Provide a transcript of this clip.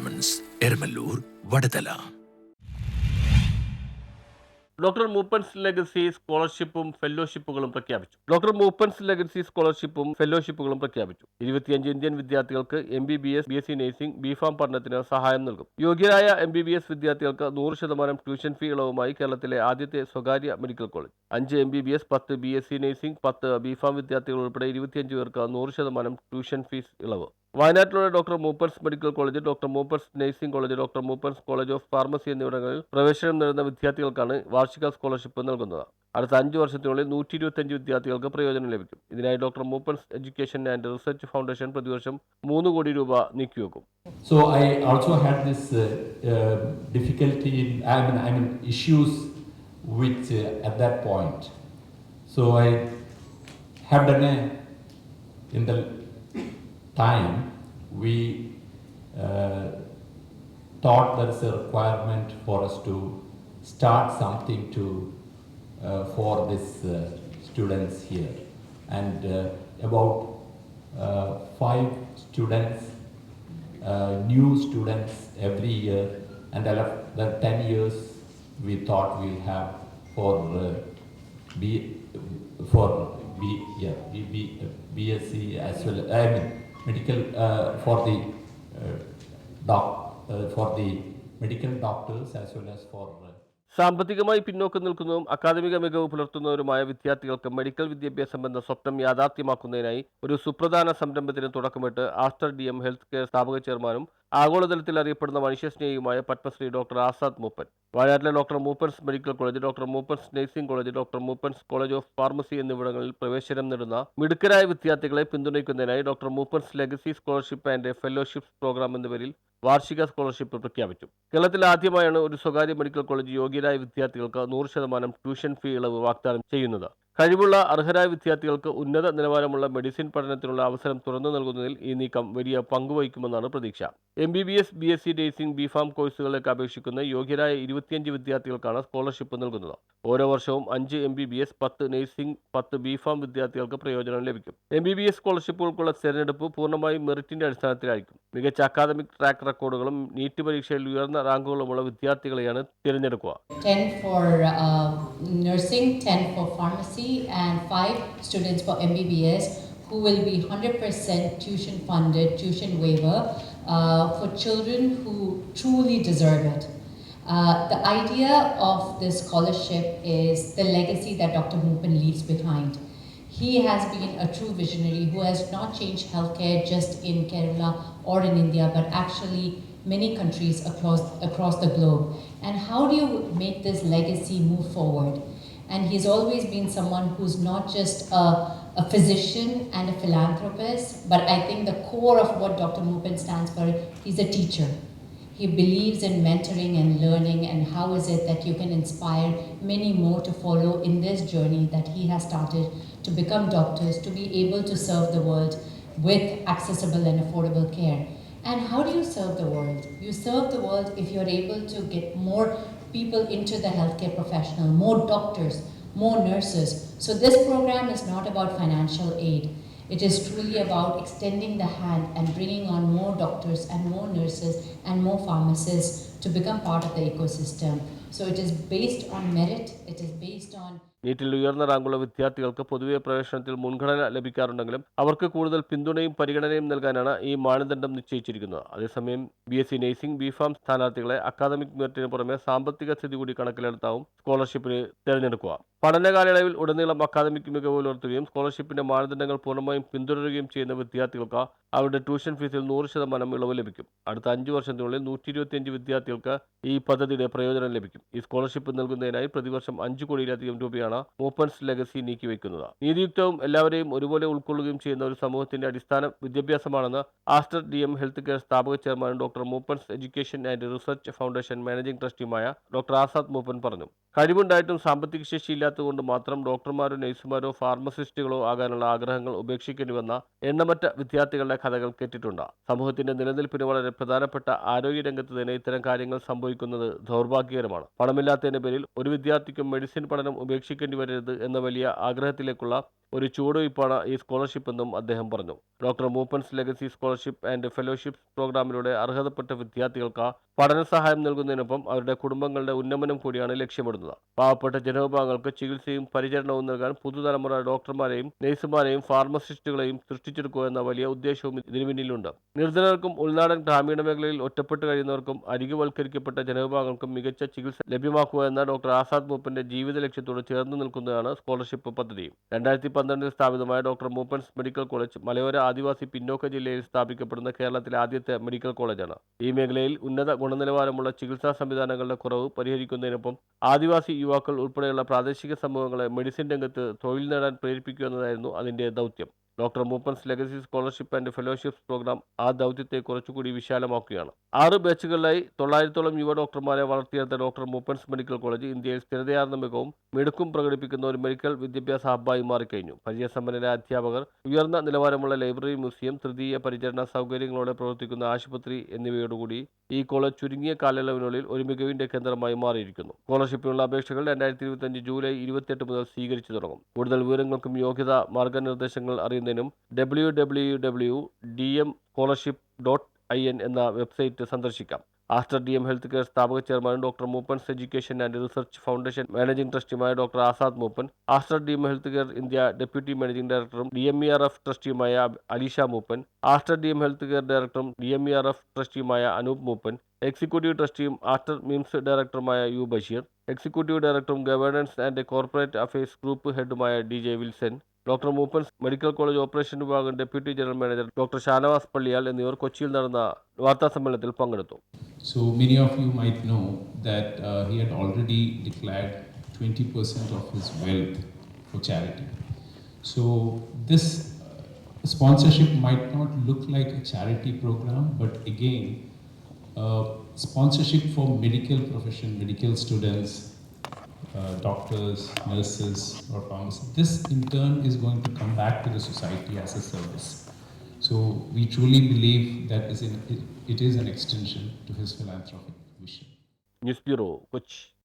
Diamonds Eramalloor Vadathala doctor Moopen's legacy സ്കോളർഷിപ്പും ഫെലോഷിപ്പുകളും പ്രഖ്യാപിച്ചു. Doctor Moopen's legacy സ്കോളർഷിപ്പും ഫെലോഷിപ്പുകളും പ്രഖ്യാപിച്ചു. ഇരുപത്തിയഞ്ച് ഇന്ത്യൻ വിദ്യാർത്ഥികൾക്ക് M B B S B S C nursing B Pharm പഠനത്തിന് സഹായം നൽകും. യോഗ്യരായ എം ബി ബി എസ് വിദ്യാർത്ഥികൾക്ക് നൂറ് ശതമാനം ട്യൂഷൻ ഫീ ഇളവുമായി കേരളത്തിലെ ആദ്യത്തെ സ്വകാര്യ മെഡിക്കൽ കോളേജ് അഞ്ച് എം ബി ബി എസ് പത്ത് ബി എസ് സി നഴ്സിംഗ് പത്ത് ബിഫാം വിദ്യാർത്ഥികൾ ഉൾപ്പെടെ ഇരുപത്തിയഞ്ച് പേർക്ക് നൂറ് ശതമാനം ട്യൂഷൻ ഫീസ് ഇളവ്. വയനാട്ടിലുള്ള doctor Moopens medical college doctor Moopens nursing college doctor Moopens college of pharmacy എന്നിവിടങ്ങളിൽ പ്രവേശനം നേടുന്ന വിദ്യാർത്ഥികൾക്കാണ് വാർഷിക സ്കോളർഷിപ്പ് നൽകുന്നത്. അടുത്ത അഞ്ച് വർഷത്തിനുള്ളിൽ നൂറ്റി ഇരുപത്തഞ്ച് വിദ്യാർത്ഥികൾക്ക് പ്രയോജനം ലഭിക്കും. ഇതിനായി doctor Moopens education and research foundation പ്രതിവർഷം മൂന്ന് കോടി രൂപ നീക്കിവെക്കും. So I also had this uh, in I in, I mean, I mean, issues with uh, at that point. So I have time, we uh, thought there is a requirement for us to start something to, uh, for these uh, students here. And uh, about uh, five students uh, new students every year, and are, 10 years we thought we'll have for uh, B, for B, yeah, B, B, BSc as well, I mean, medical, for the the the medical doctors as well as for. Uh, സാമ്പത്തികമായി പിന്നോക്കം നിൽക്കുന്നതും അക്കാദമിക മികവ് പുലർത്തുന്നവരുമായ വിദ്യാർത്ഥികൾക്ക് medical വിദ്യാഭ്യാസം എന്ന സ്വപ്നം യാഥാർത്ഥ്യമാക്കുന്നതിനായി ഒരു സുപ്രധാന സംരംഭത്തിന് തുടക്കമിട്ട് Aster D M health care സ്ഥാപക ചെയർമാനും ആഗോളതലത്തിൽ അറിയപ്പെടുന്ന മനുഷ്യസ്നേഹിയുമായ പത്മശ്രീ ഡോക്ടർ ആസാദ് മൂപ്പൻ. വയനാട്ടിലെ doctor Moopens medical college doctor Moopens nursing college doctor Moopens college of pharmacy എന്നിവിടങ്ങളിൽ പ്രവേശനം നേടുന്ന മിടുക്കരായ വിദ്യാർത്ഥികളെ പിന്തുണയ്ക്കുന്നതിനായി doctor Moopens legacy scholarship and fellowship programme എന്ന പേരിൽ വാർഷിക സ്കോളർഷിപ്പ് പ്രഖ്യാപിച്ചു. കേരളത്തിൽ ആദ്യമായാണ് ഒരു സ്വകാര്യ മെഡിക്കൽ കോളേജ് യോഗ്യരായ വിദ്യാർത്ഥികൾക്ക് നൂറ് ശതമാനം ട്യൂഷൻ ഫീ ഇളവ് വാഗ്ദാനം ചെയ്യുന്നത്. കഴിവുള്ള അർഹരായ വിദ്യാർത്ഥികൾക്ക് ഉന്നത നിലവാരമുള്ള മെഡിസിൻ പഠനത്തിനുള്ള അവസരം തുറന്നു നൽകുന്നതിൽ ഈ നീക്കം വലിയ പങ്കുവഹിക്കുമെന്നാണ് പ്രതീക്ഷ. M B B S B S C ഡേസിംഗ് B pharm കോഴ്സുകളിലേക്ക് അപേക്ഷിക്കുന്ന യോഗ്യരായ ഇരുപത്തിയഞ്ച് വിദ്യാർത്ഥികൾക്കാണ് സ്കോളർഷിപ്പ് നൽകുന്നത്. ഓരോ വർഷവും അഞ്ച് എം ബി ബി എസ് പത്ത് നഴ്സിംഗ് പത്ത് ബി ഫാം വിദ്യാർത്ഥികൾക്ക് പ്രയോജനം ലഭിക്കും. എം ബി ബി എസ് സ്കോളർഷിപ്പുകൾക്കുള്ള തിരഞ്ഞെടുപ്പ് പൂർണമായും മെറിറ്റിന്റെ അടിസ്ഥാനത്തിലായിരിക്കും. മികച്ച അക്കാദമിക് ട്രാക്ക് റെക്കോർഡുകളും നീറ്റ് പരീക്ഷയിൽ ഉയർന്ന റാങ്കുകളുമുള്ള വിദ്യാർത്ഥികളെയാണ് തിരഞ്ഞെടുക്കുക. 10 for uh, nursing, 10 for pharmacy, and 5 students for MBBS who will be 100% tuition funded, tuition waiver uh, for children who truly deserve it. Uh, the idea of this scholarship is the legacy that Dr. Moopen leaves behind. He has been a true visionary who has not changed healthcare just in Kerala or in India, but actually many countries across, across the globe. And how do you make this legacy move forward? And he's always been someone who's not just a, a physician and a philanthropist, but I think the core of what Dr. Moopen stands for, he's a teacher. He believes in mentoring and learning, and how is it that you can inspire many more to follow in this journey that he has started to become doctors, to be able to serve the world with accessible and affordable care. And how do you serve the world? You serve the world if you're able to get more people into the healthcare professional, more doctors, more nurses. So, this program is not about financial aid. It is truly about extending the hand and bringing on more doctors and more nurses and more pharmacists to become part of the ecosystem. So, it is based on merit, it is based on നീറ്റിൽ ഉയർന്ന റാങ്കുള്ള വിദ്യാർത്ഥികൾക്ക് പൊതുവെ പ്രവേശനത്തിൽ മുൻഗണന ലഭിക്കാറുണ്ടെങ്കിലും അവർക്ക് കൂടുതൽ പിന്തുണയും പരിഗണനയും നൽകാനാണ് ഈ മാനദണ്ഡം നിശ്ചയിച്ചിരിക്കുന്നത്. അതേസമയം B S C nursing B Pharm സ്ഥാനാർത്ഥികളെ അക്കാദമിക് മെറിറ്റിന് പുറമെ സാമ്പത്തിക സ്ഥിതി കൂടി കണക്കിലെടുത്താവും സ്കോളർഷിപ്പിന് തിരഞ്ഞെടുക്കുക. പഠനകാലയളവിൽ ഉടനീളം അക്കാദമിക് മികവ് പുലർത്തുകയും സ്കോളർഷിപ്പിന്റെ മാനദണ്ഡങ്ങൾ പൂർണമായും പിന്തുടരുകയും ചെയ്യുന്ന വിദ്യാർത്ഥികൾക്ക് അവരുടെ ട്യൂഷൻ ഫീസിൽ നൂറ് ശതമാനം ഇളവ് ലഭിക്കും. അടുത്ത അഞ്ച് വർഷത്തിനുള്ളിൽ നൂറ്റി ഇരുപത്തിയഞ്ച് വിദ്യാർത്ഥികൾക്ക് ഈ പദ്ധതിയുടെ പ്രയോജനം ലഭിക്കും. ഈ സ്കോളർഷിപ്പ് നൽകുന്നതിനായി പ്രതിവർഷം അഞ്ച് കോടിയിലധികം രൂപയാണ് മൂപ്പൻസ് ലെഗസി നീക്കിവെക്കുന്നത് നീതിയുക്തവും എല്ലാവരെയും ഒരുപോലെ ഉൾക്കൊള്ളുകയും ചെയ്യുന്ന ഒരു സമൂഹത്തിന്റെ അടിസ്ഥാന വിദ്യാഭ്യാസമാണെന്ന് Aster D M health care സ്ഥാപക chairman doctor Moopens education and research foundation managing ട്രസ്റ്റിയുമായ doctor Azad Moopen പറഞ്ഞു. കഴിവുണ്ടായിട്ടും സാമ്പത്തിക ശേഷിയില്ലാത്തതുകൊണ്ട് മാത്രം ഡോക്ടർമാരോ നഴ്സുമാരോ ഫാർമസിസ്റ്റുകളോ ആകാനുള്ള ആഗ്രഹങ്ങൾ ഉപേക്ഷിക്കേണ്ടി വന്ന എണ്ണമറ്റ വിദ്യാർത്ഥികളുടെ കഥകൾ കേട്ടിട്ടുണ്ട്. സമൂഹത്തിന്റെ നിലനിൽപ്പിന് വളരെ പ്രധാനപ്പെട്ട ആരോഗ്യരംഗത്ത് തന്നെ ഇത്തരം കാര്യങ്ങൾ സംഭവിക്കുന്നത് ദൗർഭാഗ്യകരമാണ്. പണമില്ലാത്തതിന്റെ പേരിൽ ഒരു വിദ്യാർത്ഥിക്കും മെഡിസിൻ പഠനം ഉപേക്ഷിക്കേണ്ടി വരരുത് എന്ന വലിയ ആഗ്രഹത്തിലേക്കുള്ള ഒരു ചുവടുവയ്പ്പാണ് ഈ സ്കോളർഷിപ്പ് എന്നും അദ്ദേഹം പറഞ്ഞു. Doctor Moopens legacy scholarship and fellowship പ്രോഗ്രാമിലൂടെ അർഹതപ്പെട്ട വിദ്യാർത്ഥികൾക്ക് പഠന സഹായം നൽകുന്നതിനൊപ്പം അവരുടെ കുടുംബങ്ങളുടെ ഉന്നമനം കൂടിയാണ് ലക്ഷ്യമിടുന്നത്. പാവപ്പെട്ട ജനവിഭാഗങ്ങൾക്ക് ചികിത്സയും പരിചരണവും നൽകാൻ പുതുതലമുറ ഡോക്ടർമാരെയും നഴ്സുമാരെയും ഫാർമസിസ്റ്റുകളെയും സൃഷ്ടിച്ചെടുക്കുക എന്ന വലിയ ഉദ്ദേശവും ഇതിനു പിന്നിലുണ്ട്. നിർധനർക്കും ഉൾനാടൻ ഗ്രാമീണ മേഖലയിൽ ഒറ്റപ്പെട്ട് കഴിയുന്നവർക്കും അരികുവൽക്കരിക്കപ്പെട്ട ജനവിഭാഗങ്ങൾക്കും മികച്ച ചികിത്സ ലഭ്യമാക്കുക എന്ന ഡോക്ടർ ആസാദ് മൂപ്പന്റെ ജീവിത ലക്ഷ്യത്തോട് ചേർന്ന് നിൽക്കുന്നതാണ് സ്കോളർഷിപ്പ് പദ്ധതി. രണ്ടായിരത്തി പന്ത്രണ്ടിൽ സ്ഥാപിതമായ ഡോക്ടർ മൂപ്പൻസ് മെഡിക്കൽ കോളേജ് മലയോര ആദിവാസി പിന്നോക്ക ജില്ലയിൽ സ്ഥാപിക്കപ്പെടുന്ന കേരളത്തിലെ ആദ്യത്തെ മെഡിക്കൽ കോളേജാണ്. ഈ മേഖലയിൽ ഉന്നത ഗുണനിലവാരമുള്ള ചികിത്സാ സംവിധാനങ്ങളുടെ കുറവ് പരിഹരിക്കുന്നതിനൊപ്പം ആദിവാസി യുവാക്കൾ ഉൾപ്പെടെയുള്ള പ്രാദേശിക സമൂഹങ്ങളെ മെഡിസിൻ രംഗത്ത് തൊഴിൽ നേടാൻ പ്രേരിപ്പിക്കുക എന്നതായിരുന്നു അതിന്റെ ദൗത്യം. Doctor Moopen's legacy scholarship and fellowship program ആ ദൗത്യത്തെ കുറച്ചുകൂടി വിശാലമാക്കുകയാണ്. ആറ് ബാച്ചുകളിലായി തൊള്ളായിരത്തോളം യുവ ഡോക്ടർമാരെ വളർത്തിയെടുത്ത ഡോക്ടർ മൂപ്പൻസ് മെഡിക്കൽ കോളേജ് ഇന്ത്യയിൽ സ്ഥിരതയാർന്ന മികവും മിടുക്കും പ്രകടിപ്പിക്കുന്ന ഒരു മെഡിക്കൽ വിദ്യാഭ്യാസ ഹബ്ബായി മാറിക്കഴിഞ്ഞു. പരിചയസമ്പന്നരായ അധ്യാപകർ ഉയർന്ന നിലവാരമുള്ള ലൈബ്രറി മ്യൂസിയം തൃതീയ പരിചരണ സൗകര്യങ്ങളോടെ പ്രവർത്തിക്കുന്ന ആശുപത്രി എന്നിവയോടുകൂടി ഈ കോളേജ് ചുരുങ്ങിയ കാലയളവിനുള്ളിൽ ഒരു മികവിന്റെ കേന്ദ്രമായി മാറിയിരിക്കുന്നു. സ്കോളർഷിപ്പിനുള്ള അപേക്ഷകൾ രണ്ടായിരത്തി ഇരുപത്തിയഞ്ച് ജൂലൈ ഇരുപത്തിയെട്ട് മുതൽ സ്വീകരിച്ചു തുടങ്ങും. കൂടുതൽ വിവരങ്ങൾക്കും യോഗ്യത മാർഗനിർദ്ദേശങ്ങൾ അറിയുന്നതിനും W W W D M scholarship dot I N എന്ന വെബ്സൈറ്റ് സന്ദർശിക്കാം. Aster D M health care സ്ഥാപക chairman doctor Moopens education and research foundation managing ട്രസ്റ്റിയുമായ doctor Azad Moopen Aster D M health care India deputy managing ഡയറക്ടറും D M E R F ട്രസ്റ്റിയുമായ Alisha Moopen Aster D M health care ഡയറക്ടറും D M E R F ട്രസ്റ്റിയുമായ Anoop Moopen executive ട്രസ്റ്റിയും Aster MIMS ഡയറക്ടറുമായ U Basheer executive ഡയറക്ടറും governance and corporate affairs group ഹെഡുമായ D J Wilson Doctor Moopen's medical college operation വിഭാഗം deputy general manager doctor Shanavas Palliyal എന്നിവർ കൊച്ചിയിൽ നടന്ന വാർത്താസമ്മേളനത്തിൽ പങ്കെടുത്തു So many of you might know that uh, he had already declared 20% of his wealth for charity. So this uh, sponsorship might not look like a charity program, but again, uh, sponsorship for medical profession, medical students, uh, doctors, nurses, or pharmacists. This in turn is going to come back to the society as a service. So we truly believe that is in, it, it is an extension to his philanthropic mission. News Bureau, which